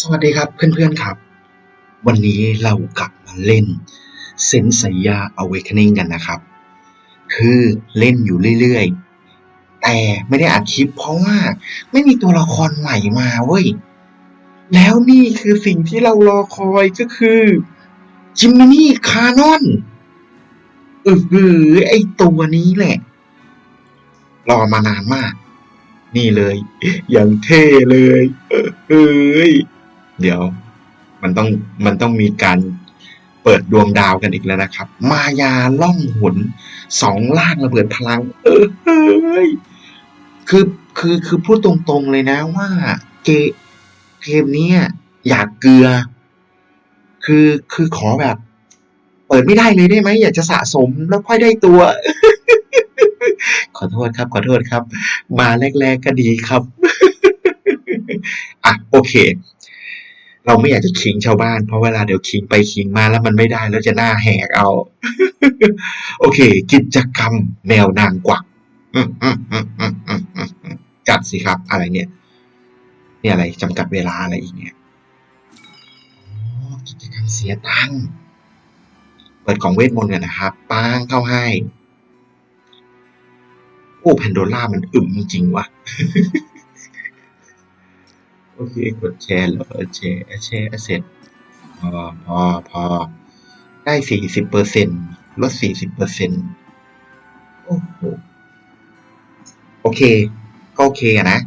สวัสดีครับเพื่อนๆครับ วันนี้เรากลับมาเล่นเซนไซยา Awakening กันนะครับ คือเล่นอยู่เรื่อยๆ แต่ไม่ได้อัดคลิปเพราะว่าไม่มีตัวละครใหม่มาเว้ย แล้วนี่คือสิ่งที่เรารอคอยก็คือจิมมินี่คานอนเออหือไอตัวนี้แหละ รอมานานมาก นี่เลย อย่างเท่เลย เออเฮ้ย เดี๋ยว มันต้องมันต้องมีการเปิดดวงดาวกันอีกแล้วนะครับ มายาล่องหนสองล่างระเบิดพลัง เออเฮ้ยคือคือคือพูดตรงๆเลยนะว่าเกเกมนี้อยากเกลือ คือคือขอแบบ เปิดไม่ได้เลยได้ไหมอยากจะสะสมแล้วค่อยได้ตัว ขอโทษครับ ขอโทษครับ มาแรกๆก็ดีครับ อะโอเค เราไม่อยากจะคิงชาวบ้านเพราะเวลาเดี๋ยวคิงไปคิงมาแล้วมันไม่ได้แล้วจะหน้าแหกเอา โอเค กิจกรรมแมวนางกวักอืมอืมอืมอืมอืมอืมจัดสิครับ อะไรเนี่ยนี่อะไรจำกัดเวลาอะไรอีกเนี่ยกิจกรรมเสียตังค์เปิดกล่องเวทมนต์กันนะครับป้างเข้าให้โอ้แพนโดล่ามันอึมจริงว่ะ อเคกดแชร์เหรอแชร์แชร์เสร็จพอพอพอได้สี่สิบเปอร์เซ็นลดสี่สิบเปอร์เซ็นโอ้โหโอเค ก็โอเคอะนะ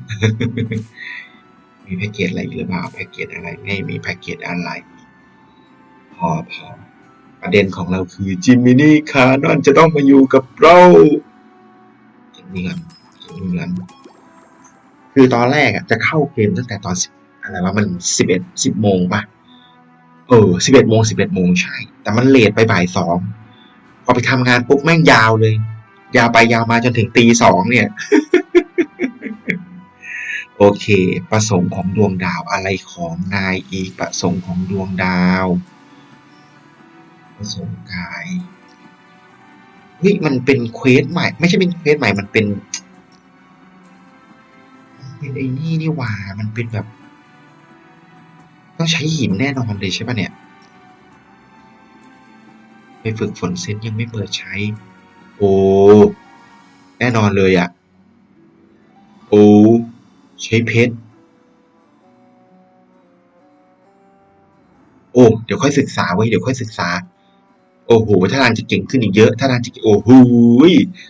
มีแพ็กเกจอะไรหรือเปล่าแพ็กเกจอะไรไม่มีแพ็กเกจอะไร พอพอประเด็นของเราคือจิมมินี่คานอนจะต้องมาอยู่กับเราเก็บเงินเก็บเงิน คือตอนแรกอะจะเข้าเกมตั้งแต่ตอนสิบอะไรวะมันสิบเอ็ดสิบโมงป่ะเออสิบเอ็ดโมงสิบเอ็ดโมงใช่ แต่มันเลทไปบ่ายสองพอไปทำงานปุ๊บแม่งยาวเลย ยาวไปยาวมาจนถึงตีสองเนี่ย โอเค ประสงค์ของดวงดาวอะไรของนายอีกประสงค์ของดวงดาว ประสงค์กายเฮ้ยมันเป็นเควสใหม่ ไม่ใช่เป็นเควสใหม่มันเป็น เป็นไอ้นี่นี่หว่า มันเป็นแบบ ต้องใช้หินแน่นอนเลยใช่ปะเนี่ย ไปฝึกฝนเซนยังไม่เปิดใช้ โอ้ แน่นอนเลยอะ่ะ โอ้ ใช้เพชร โอ้ เดี๋ยวค่อยศึกษาไว้ เดี๋ยวค่อยศึกษา โอ้โห ถ้าทางจะเก่งขึ้นอีกเยอะ ถ้าทางจะ โอ้โห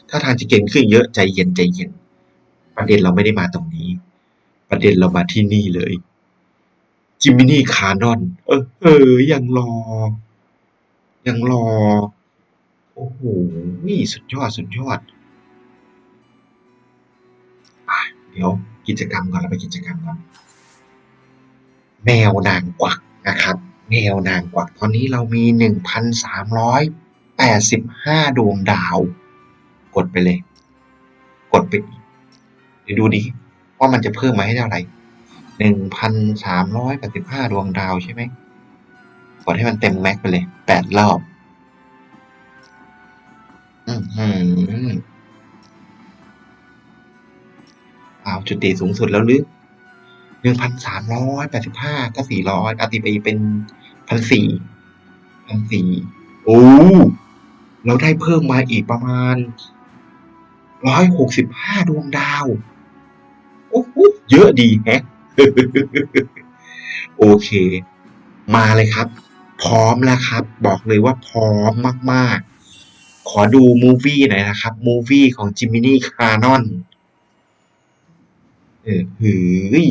ถ้าทางจะเก่งขึ้นเยอะ ใจเย็นใจเย็น ประเด็นเราไม่ได้มาตรงนี้ ประเด็นเรามาที่นี่เลยจิมมินี่คานอน เออเออยังรอ ยังรอ โอ้โหนี่สุดยอด สุดยอดอเดี๋ยวกิจกรรมก่อนเราไปกิจกรรมก่อน แมวนางกวักนะครับ แมวนางกวัก ตอนนี้เรามีหนึ่งพันสามร้อยแปดสิบห้าดวงดาว กดไปเลย กดไปเดี๋ยวดูดิ ว่ามันจะเพิ่มมาให้เท่าไหร่หนึ่งพันสามร้อยแปดสิบห้าดวงดาวใช่ไหมกดให้มันเต็มแม็กไปเลยแปดรอบอืมหืมเอาจุดตีสูงสุดแล้วหรือหนึ่งพันสามร้อยแปดสิบห้าก็สี่ร้อยอาตีไปเป็นพันสี่พันสี่โอ้เราได้เพิ่มมาอีกประมาณร้อยหกสิบห้าดวงดาว เยอะดีแฮะ โอเค มาเลยครับ พร้อมแล้วครับ บอกเลยว่าพร้อมมาก ๆ ขอดูมูวี่หน่อยนะครับ มูวี่ของจิมมินี่คานอน เออหืย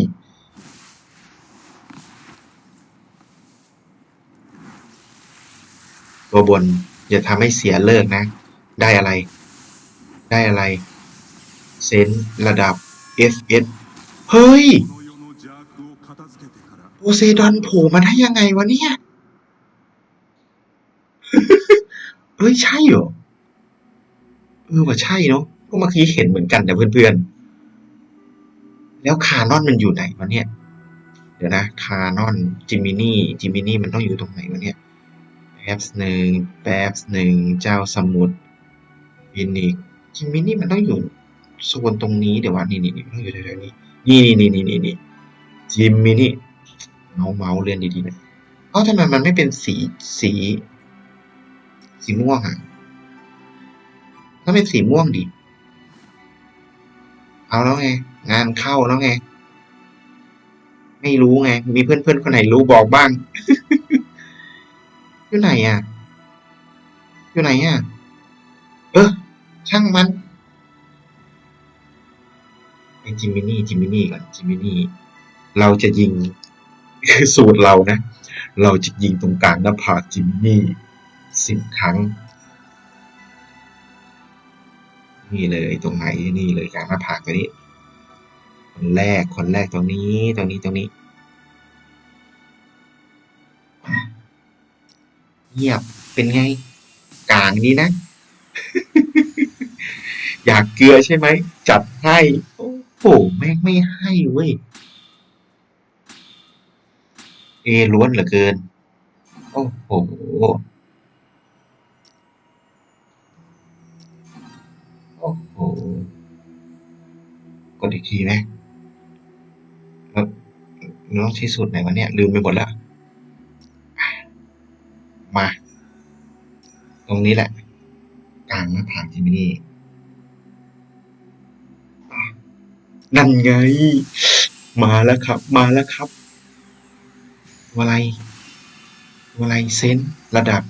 ตัวบน อย่าทำให้เสียเลิกนะ ได้อะไร ได้อะไร เซนระดับ SS เฮ้ยโอเซดอนโผล่มาได้ยังไงวะเนี่ย เฮ้ย ใช่เหรอ เออว่าใช่เนาะก็เมื่อกี้เห็นเหมือนกันแต่เพื่อนๆ แล้วคานอนมันอยู่ไหนวะเนี่ย เดี๋ยวนะ คานอนจิมินี่ จิมินี่มันต้องอยู่ตรงไหนวะเนี่ย แป๊บหนึ่งแป๊บหนึ่งเจ้าสมุทรฟินิกจิมินี่มันต้องอยู่ โซนตรงนี้เดี๋ยวว่านี่นี่นี่ต้องอยู่แถวๆนี้นี่นี่นี่นี่นี่จิมมินี่เมาส์เมาส์เลื่อนดีๆนะเอ้าทำไมมันไม่เป็นสีสี สีม่วงอะถ้าเป็นสีม่วงดิเอาแล้วไง งานเข้าแล้วไง ไม่รู้ไง มีเพื่อนเพื่อนๆคนไหนรู้บอกบ้าง อยู่ไหนอะ อยู่ไหนอะ เออช่างมัน จิมมินี่จิมมินี่ก่อนจิมมินี่เราจะยิงคือสูตรเรานะ เราจะยิงตรงกลางหน้าผากจิมมินี่สิบครั้ง นี่เลยตรงไหนนี่เลยกลางหน้าผากตัวนี้ คนแรกคนแรกตรงนี้ตรงนี้ตรงนี้เงียบเป็นไงกลางนี้นะ อยากเกลือใช่ไหม จัดให้ โอ้โหแม่งไม่ให้เว้ย เอล้วนเหลือเกิน โอ้โห โอ้โห กดอีกทีไหมแล้วต้องที่สุดไหนวะเนี่ย ลืมไปหมดละ มา ตรงนี้แหละ กลางหน้าผากจิมินี่ นั่นไง มาแล้วครับ มาแล้วครับวอะไรตัวอะไรเซนระดับ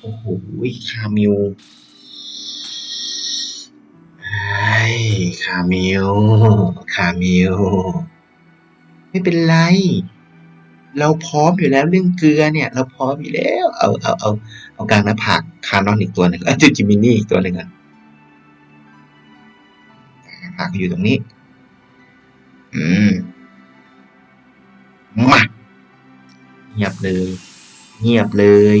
โอ้โหคามิลไอ้คามิลคามิลไม่เป็นไร เราพร้อมอยู่แล้วเรื่องเกลือเนี่ย เราพร้อมอยู่แล้ว เอาเอาเอาเอากลางหน้าผากคานอนอีกตัวหนึ่งเออจิมินี่อีกตัวหนึ่งอะกลางหน้าผากอยู่ตรงนี้ อืมมาเงียบเลย เงียบเลย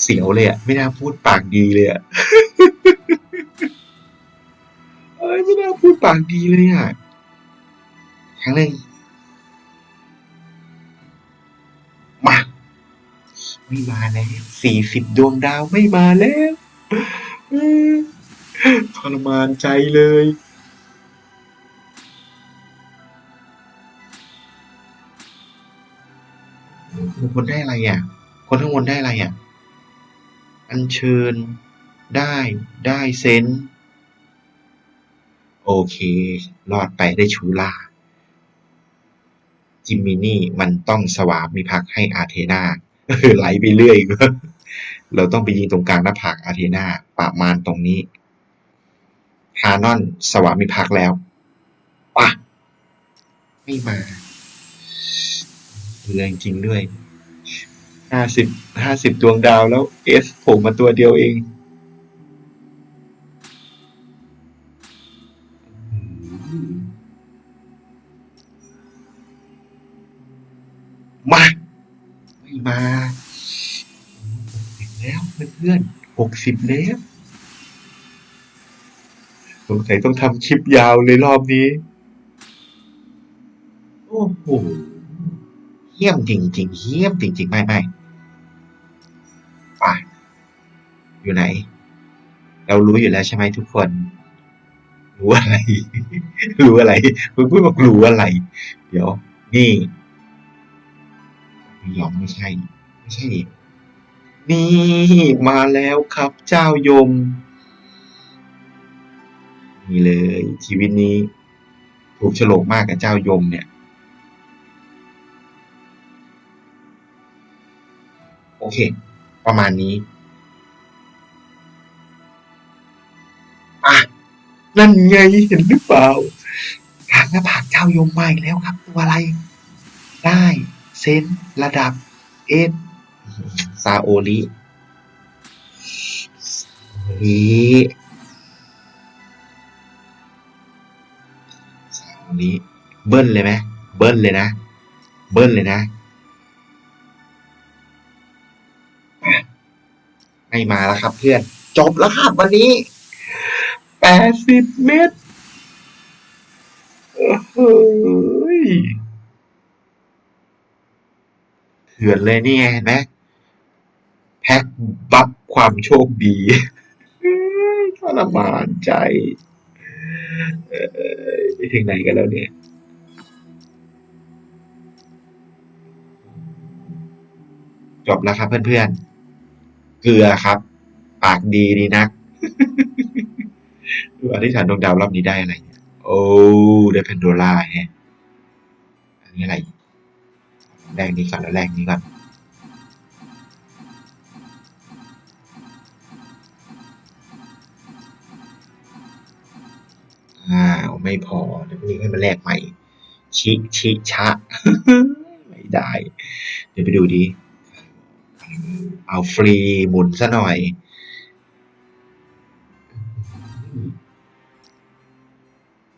เสียวเลยอะ ไม่น่าพูดปากดีเลยอะเอ้ยไม่น่าพูดปากดีเลยอะครั้งหนึ่งมาไม่มาแล้วสี่สิบดวงดาวไม่มาแล้ว ทรมานใจเลยข้างบนได้อะไรอะ คนข้างบนได้อะไรอะ อัญเชิญ ได้ ได้เซน โอเค รอดไปได้ชูล่าจิมมินี่มันต้องสวามิภักให้อาเทนาไหลไปเรื่อย เราต้องไปยิงตรงกลางหน้าผากอาเทนาประมาณตรงนี้ ฮานอนสวามิภักดิ์แล้วปะไม่มาเรื่องจริงด้วยห้าสิบห้าสิบดวงดาวแล้วเอสผมมาตัวเดียวเองมาไม่มาหกสิบแล้วเพื่อนๆหกสิบแล้ว สงสัยต้องทำคลิปยาวเลยรอบนี้ โอ้โหเยี่ยมจริงๆเยี่ยมจริงๆ ไม่ไม่ป่ะอยู่ไหน เรารู้อยู่แล้วใช่ไหมทุกคน รู้อะไร รู้อะไรคุณพูดบอกรู้อะไร เดี๋ยว นี่ไม่ยอมไม่ใช่ ไม่ใช่ นี่มาแล้วครับ เจ้ายม นี่เลย ชีวิตนี้ ถูกฉลกมากกับเจ้ายมเนี่ย โอเค ประมาณนี้อะนั่นไงเห็นหรือเปล่าทางหน้าผากเจ้ายมมาอีกแล้วครับ ตัวอะไร ได้เซนระดับเอสซาโอริซาโอริ ซาโอริเบิ้ลเลยไหมเบิ้ลเลยนะ เบิ้ลเลยนะ ไม่มาแล้วครับเพื่อน จบแล้วครับวันนี้แปดสิบเมตรเฮ้ยเถื่อนเลยนี่ไงนไหมแพ็คบัฟความโชคดีทรมานใจ เอ้ยถึงไหนกันแล้วเนี่ยจบแล้วครับเพื่อนๆ เกลือครับ ปากดีดีนักดูอธิษฐานดวงดาวรอบนี้ได้อะไรเนี่ย โอ้ได้เพนโดล่าแฮะอันนี้อะไรแรกนี้ก่อนแล้วแรกนี้ก่อน อ้าวไม่พอเดี๋ยวนี้ให้มาแลกใหม่ ชิชิชะ ไม่ได้ เดี๋ยวไปดูดิเอาฟรีหมุนซะหน่อย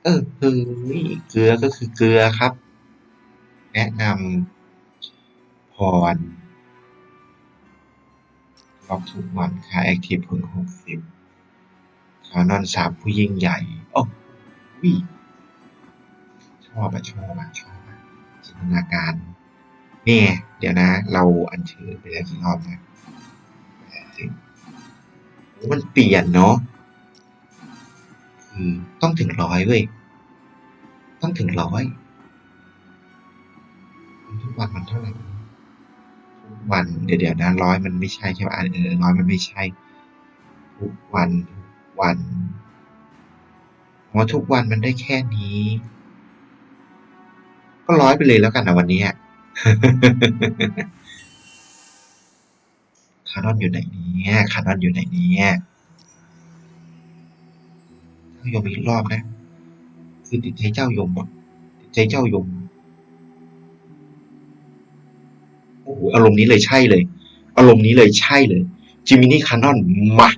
เออคือนี่เกลือก็คือเกลือครับ แนะนำพรล็อกทุกวันค่าแอคทีฟผลหกสิบขานอนสามผู้ยิ่งใหญ่โอ้ วิชอบอะชอบอะชอบอะจินตนาการเนี่ไงเดี๋ยวนะ เราอัญเชิญไปแล้วกี่รอบนะมันเปลี่ยนเนาะคือต้องถึงร้อยเว้ย ต้องถึงร้อยทุกวันมันเท่าไหร่วะทุกวันเดี๋ยวเดี๋ยวนะร้อยมันไม่ใช่ใช่ไหมอะเออร้อยมันไม่ใช่ ทุกวันทุกวัน อ๋อทุกวันมันได้แค่นี้ ก็ร้อยไปเลยแล้วกันนะวันนี้คานอนอยู่ไหนเนี่ยคานอนอยู่ไหนเนี่ยเจ้ายมอีกรอบนะ คือติดใจเจ้ายมอะติดใจเจ้ายมโอ้โหอารมณ์นี้เลยใช่เลย อารมณ์นี้เลยใช่เลยจิมินี่คานอนมา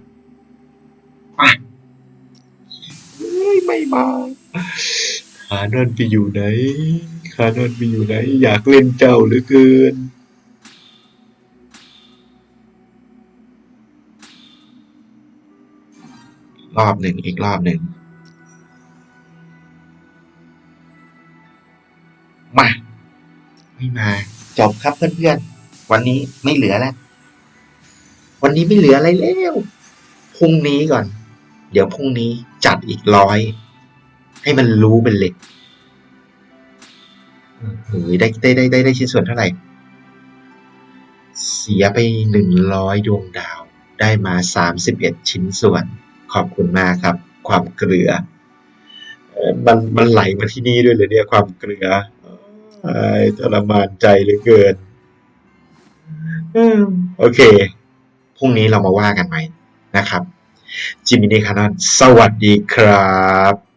ไม่มาคานอนไปอยู่ไหนคานอนไปอยู่ไหน อยากเล่นเจ้าเหลือเกินรอบหนึ่งอีกรอบหนึ่งมาไม่มา จบครับเพื่อนๆ วันนี้ไม่เหลือแล้ว วันนี้ไม่เหลืออะไรแล้ว พรุ่งนี้ก่อน เดี๋ยวพรุ่งนี้ จัดอีกร้อยให้มันรู้เป็นเหล็กเฮ้ยได้ได้ได้ได้ได้ชิ้นส่วนเท่าไหร่ เสียไปหนึ่งร้อยดวงดาว ได้มาสามสิบเอ็ดชิ้นส่วน ขอบคุณมากครับ ความเกลือ มันมันไหลมาที่นี่ด้วยเลยเนี่ยความเกลือไอ้ทรมานใจเหลือเกินโอเค พรุ่งนี้เรามาว่ากันใหม่นะครับ จิมินีคานันสวัสดีครับ